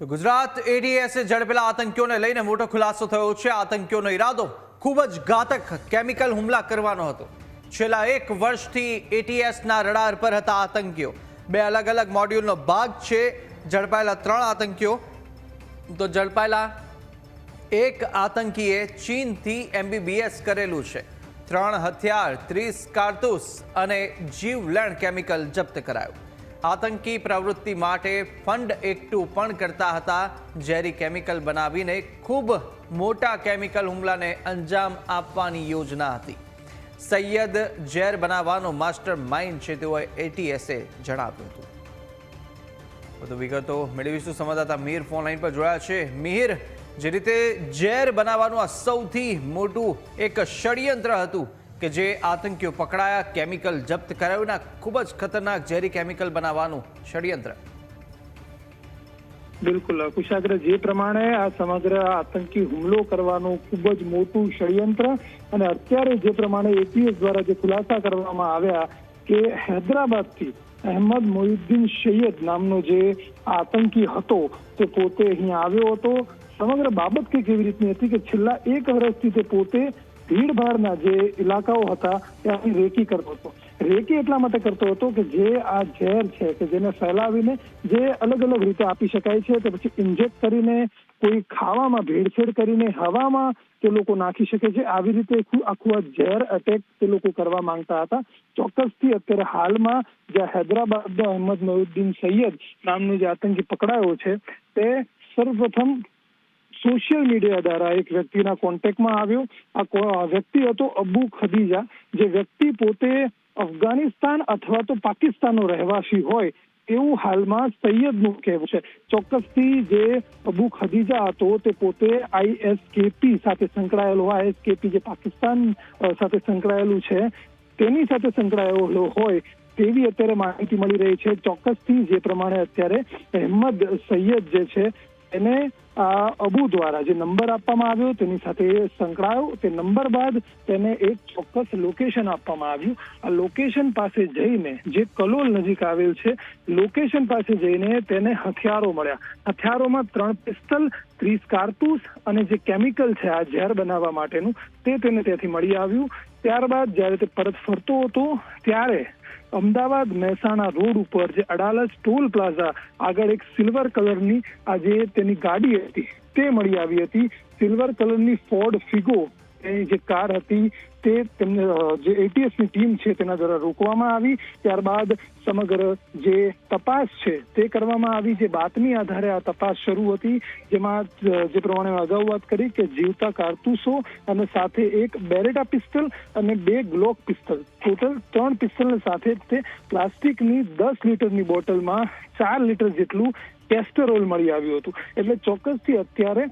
તો ગુજરાત એડીએસે ઝડપેલા આતંકીઓને લઈને મોટો ખુલાસો થયો છે. આતંકીઓનો ઈરાદો ખૂબ જ ઘાતક કેમિકલ હુમલા કરવાનો હતો. છેલ્લા એક વર્ષથી એટીએસના રડાર પર હતા આતંકીઓ. બે અલગ અલગ મોડ્યુલનો ભાગ છે. ઝડપાયેલા ત્રણ આતંકીઓ. તો ઝડપાયેલા એક આતંકીએ ચીનથી એમબીબીએસ કરેલું છે. ત્રણ હથિયાર, ત્રીસ કારતૂસ અને જીવલેણ કેમિકલ જપ્ત કરાયું. આતંકી પ્રવૃત્તિ માટે ફંડ એકઠું પણ કરતા હતા. ઝેરી કેમિકલ બનાવીને ખૂબ મોટા કેમિકલ હુમલાને અંજામ આપવાની યોજના હતી. સૈયદ ઝેર બનાવવાનો માસ્ટર માઇન્ડ છે તેઓએ એટીએસએ જણાવ્યું હતું. વધુ વિગતો મેળવીશું. સંવાદદાતા મિહિર ફોન લાઈન પર જોડાયા છે. મિહિર જે રીતે ઝેર બનાવવાનું આ સૌથી મોટું એક ષડયંત્ર હતું કે જે આતંકીઓ પકડાયા, કેમિકલ જપ્ત કરાયું ખૂબ જ ખતરનાક ઝેરી કેમિકલ બનાવવાનું ષડયંત્ર. બિલકુલ. કુશાગ્ર જે પ્રમાણે આ સમગ્ર આતંકી હુમલો કરવાનું ખૂબ જ મોટું ષડયંત્ર અને અત્યારે જે પ્રમાણે એટીએસ દ્વારા જે ખુલાસા કરવામાં આવ્યા કે હૈદરાબાદથી અહેમદ મોહિદ્દીન સૈયદ નામનો જે આતંકી હતો, તે પોતે અહીંયા આવ્યો હતો. સમગ્ર બાબત કંઈક એવી રીતની હતી કે છેલ્લા એક વર્ષથી તે પોતે ભીડભાડના જે ઇલાકાઓ હતા ત્યાંની રેકી કરતો હતો. રેકી એટલા માટે કરતો હતો કે જે આ ઝેર છે કે જેને ફેલાવીને જે અલગ અલગ રીતે આપી શકાય છે, તે પછી ઇન્જેક્ટ કરીને કોઈ ખાવામાં ભેળસેળ કરીને હવામાં તે લોકો નાખી શકે છે. આવી રીતે આખું આ ઝેર અટેક તે લોકો કરવા માંગતા હતા. ચોક્કસથી અત્યારે હાલમાં જે હૈદરાબાદ અહેમદ મયુદ્દીન સૈયદ નામનો જે આતંકી પકડાયો છે, તે સર્વપ્રથમ સોશિયલ મીડિયા દ્વારા એક વ્યક્તિના કોન્ટેક્ટમાં આવ્યો. આ વ્યક્તિ હતો અબુ ખદીજા. જે વ્યક્તિ પોતે અફઘાનિસ્તાન અથવા તો પાકિસ્તાનનો રહેવાસી હોય, એવું હાલમાં સૈયદનું કહેવું છે. ચોક્કસથી જે અબુ ખદીજા હતો, તે પોતે આઈએસકેપી સાથે સંકળાયેલો આઈએસકેપી જે પાકિસ્તાન સાથે સંકળાયેલું છે, તેની સાથે સંકળાયેલો હોય, તેવી અત્યારે માહિતી મળી રહી છે. ચોક્કસથી જે પ્રમાણે અત્યારે અહેમદ સૈયદ જે છે એને અબુ દ્વારા જે નંબર આપવામાં આવ્યો, તેની સાથે સંકળાયો. તે નંબર બાદ તેને એક ચોક્કસ લોકેશન આપવામાં આવ્યું. આ લોકેશન પાસે જઈને જે કલોલ નજીક આવેલ છે લોકેશન પાસે જઈને તેને હથિયારો મળ્યા. હથિયારોમાં ત્રણ પિસ્તલ, ત્રીસ કારતૂસ અને જે કેમિકલ છે, આ ઝેર બનાવવા માટેનું, તે તેને ત્યાંથી મળી આવ્યું. ત્યારબાદ જ્યારે તે પરત ફરતો હતો, ત્યારે અમદાવાદ મહેસાણા રોડ ઉપર જે અડાલજ ટોલ પ્લાઝા, આગળ એક સિલ્વર કલરની આ જે તેની ગાડી હતી, તે મળી આવી હતી. સિલ્વર કલરની ફોર્ડ ફિગો જે કાર હતી તે તેમને જે એટીએસની ટીમ છે તેના દ્વારા રોકવામાં આવી. ત્યારબાદ સમગ્ર જે તપાસ છે તે કરવામાં આવી. જે બાતમી આધારે આ તપાસ શરૂ હતી, જેમાં જે પ્રમાણે અગાઉ વાત કરી કે જીવતા કારતૂસો અને સાથે એક બેરેટા પિસ્તલ અને બે ગ્લોક પિસ્તલ. ટોટલ ત્રણ પિસ્તલ સાથે તે પ્લાસ્ટિકની દસ લીટરની બોટલમાં ચાર લીટર જેટલું કેસ્ટરોલ મળી આવ્યું હતું. એટલે ચોક્કસથી અત્યારે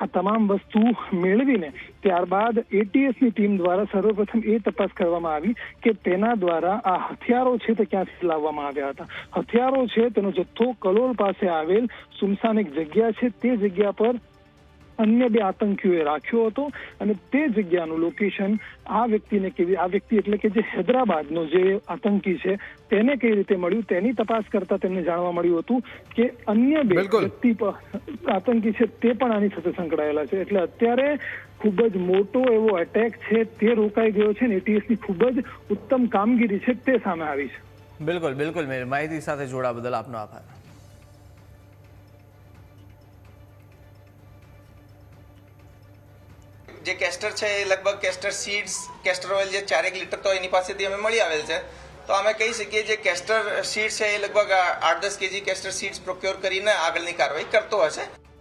આ તમામ વસ્તુ મેળવીને ત્યારબાદ એટીએસની ટીમ દ્વારા સર્વપ્રથમ એ તપાસ કરવામાં આવી કે તેના દ્વારા આ હથિયારો છે તે ક્યાંથી લાવવામાં આવ્યા હતા. હથિયારો છે તેનો જથ્થો કલોલ પાસે આવેલ સુમસાન એક જગ્યા છે. તે જગ્યા પર અન્ય બે આતંકીઓએ રાખ્યો હતો અને તે જગ્યાનું લોકેશન આ વ્યક્તિને કેવી આ વ્યક્તિ એટલે કે જે હૈદરાબાદનો જે આતંકી છે તેને કઈ રીતે મળ્યું તેની તપાસ કરતા તેમને જાણવા મળ્યું હતું કે અન્ય બે વ્યક્તિ આતંકી છે તે પણ આની સાથે સંકળાયેલા છે. એટલે અત્યારે ખૂબ જ મોટો એવો એટેક છે તે રોકાઈ ગયો છે ને એટીએસની ખૂબ જ ઉત્તમ કામગીરી છે તે સામે આવી છે. બિલકુલ બિલકુલ માહિતી સાથે જોડા બદલ આપનો આભાર. જે કેસ્ટર છે એ લગભગ કેસ્ટર સીડ્સ કેસ્ટર ઓઇલ જે ચારેક લીટર તો એની પાસેથી અમે મળી આવેલ છે. તો અમે કહી શકીએ જે કેસ્ટર સીડ્સ છે એ લગભગ આઠ દસ કેજી કેસ્ટર સીડ્સ પ્રોક્યોર કરીને આગળની કાર્યવાહી કરતો હશે.